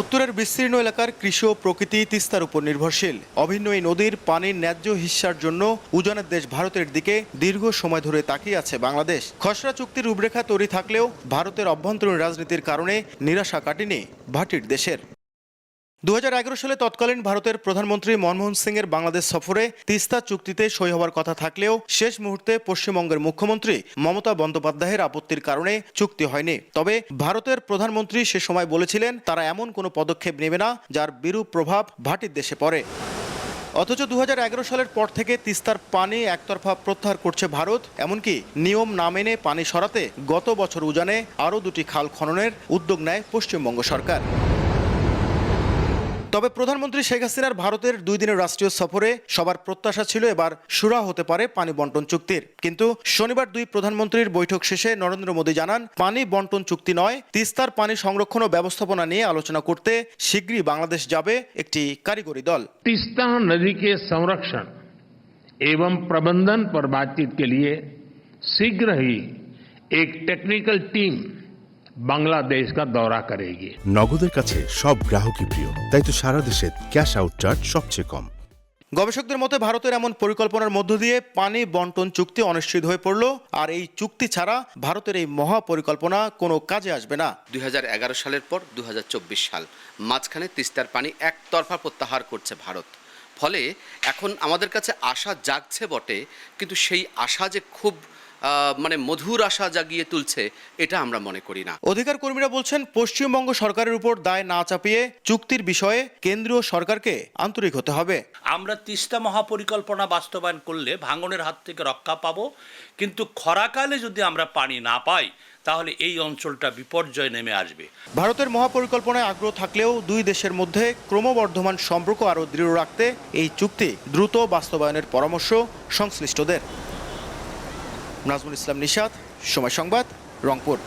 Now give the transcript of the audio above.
উত্তরের বিস্তীর্ণ এলাকার কৃষি ও প্রকৃতি তিস্তার উপর নির্ভরশীল। অভিন্ন এই নদীর পানির ন্যায্য হিস্যার জন্য উজানের দেশ ভারতের দিকে দীর্ঘ সময় ধরে তাকিয়ে আছে বাংলাদেশ। খসড়া চুক্তির রূপরেখা তৈরি থাকলেও ভারতের অভ্যন্তরীণ রাজনীতির কারণে নিরাশা কাটেনি ভাটির দেশের। দু হাজার এগারো সালে তৎকালীন ভারতের প্রধানমন্ত্রী মনমোহন সিং এর বাংলাদেশ সফরে তিস্তা চুক্তিতে সই হওয়ার কথা থাকলেও শেষ মুহূর্তে পশ্চিমবঙ্গের মুখ্যমন্ত্রী মমতা বন্দ্যোপাধ্যায়ের আপত্তির কারণে চুক্তি হয়নি। তবে ভারতের প্রধানমন্ত্রী সে সময় বলেছিলেন, তারা এমন কোনো পদক্ষেপ নেবে না যার বিরূপ প্রভাব ভাটির দেশে পড়ে। অথচ দুহাজার এগারো সালের পর থেকে তিস্তার পানি একতরফা প্রত্যাহার করছে ভারত, এমনকি নিয়ম না মেনে পানি সরাতে গত বছর উজানে আরও দুটি খাল খননের উদ্যোগ নেয় পশ্চিমবঙ্গ সরকার। তবে প্রধানমন্ত্রী শেখ হাসিনার ভারতের দুই দিনের রাষ্ট্রীয় সফরে সবার প্রত্যাশা ছিল এবার সুরা হতে পারে পানি বন্টন চুক্তির কিন্তু শনিবার দুই প্রধানমন্ত্রীর বৈঠক শেষে নরেন্দ্র মোদী জানান পানি বন্টন চুক্তি নয় তিস্তার পানি সংরক্ষণ ও ব্যবস্থাপনা নিয়ে আলোচনা করতে শীঘ্রই বাংলাদেশ যাবে একটি কারিগরি দল तीस्ता नदी के संरक्षण एवं प्रबंधन पर बातचीत के लिए शीघ्र ही एक टेक्निकल टीम বাংলাদেশ কা দৌরা নগদের কাছে সব গ্রাহকই প্রিয় তাই তো সারা দেশে ক্যাশ আউট চার্জ সবচেয়ে কম। গবেষকদের মতে ভারতের এমন পরিকল্পনার মধ্য দিয়ে পানি বন্টন চুক্তি অনিশ্চিত হয়ে পড়ল আর এই চুক্তি ছাড়া ভারতের এই মহা পরিকল্পনা কোনো কাজে আসবে না। দুই হাজার এগারো সালের পর দুই হাজার চব্বিশ সাল মাঝখানে তিস্তার পানি একতরফা প্রত্যাহার করছে ভারত। ফলে এখন আমাদের কাছে আশা জাগছে বটে কিন্তু সেই আশা যে খুব মানে মধুর আশা জাগিয়ে তুলছে এটা আমরা মনে করি না। অধিকার কর্মীরা বলছেন পশ্চিমবঙ্গ সরকারের উপর দায় না চাপিয়ে চুক্তির বিষয়ে কেন্দ্রীয় সরকারকে আন্তরিক হতে হবে। আমরা তিস্তা মহাপরিকল্পনা বাস্তবায়ন করলে ভাঙনের হাত থেকে রক্ষা পাবো কিন্তু খরাকালে যদি আমরা পানি না পাই তাহলে এই অঞ্চলটা বিপর্যয় নেমে আসবে। ভারতের মহাপরিকল্পনায় আগ্রহ থাকলেও দুই দেশের মধ্যে ক্রমবর্ধমান সম্পর্ক আরও দৃঢ় রাখতে এই চুক্তি দ্রুত বাস্তবায়নের পরামর্শ সংশ্লিষ্টদের। নাজমুল ইসলাম নিষাদ সময় সংবাদ রংপুর।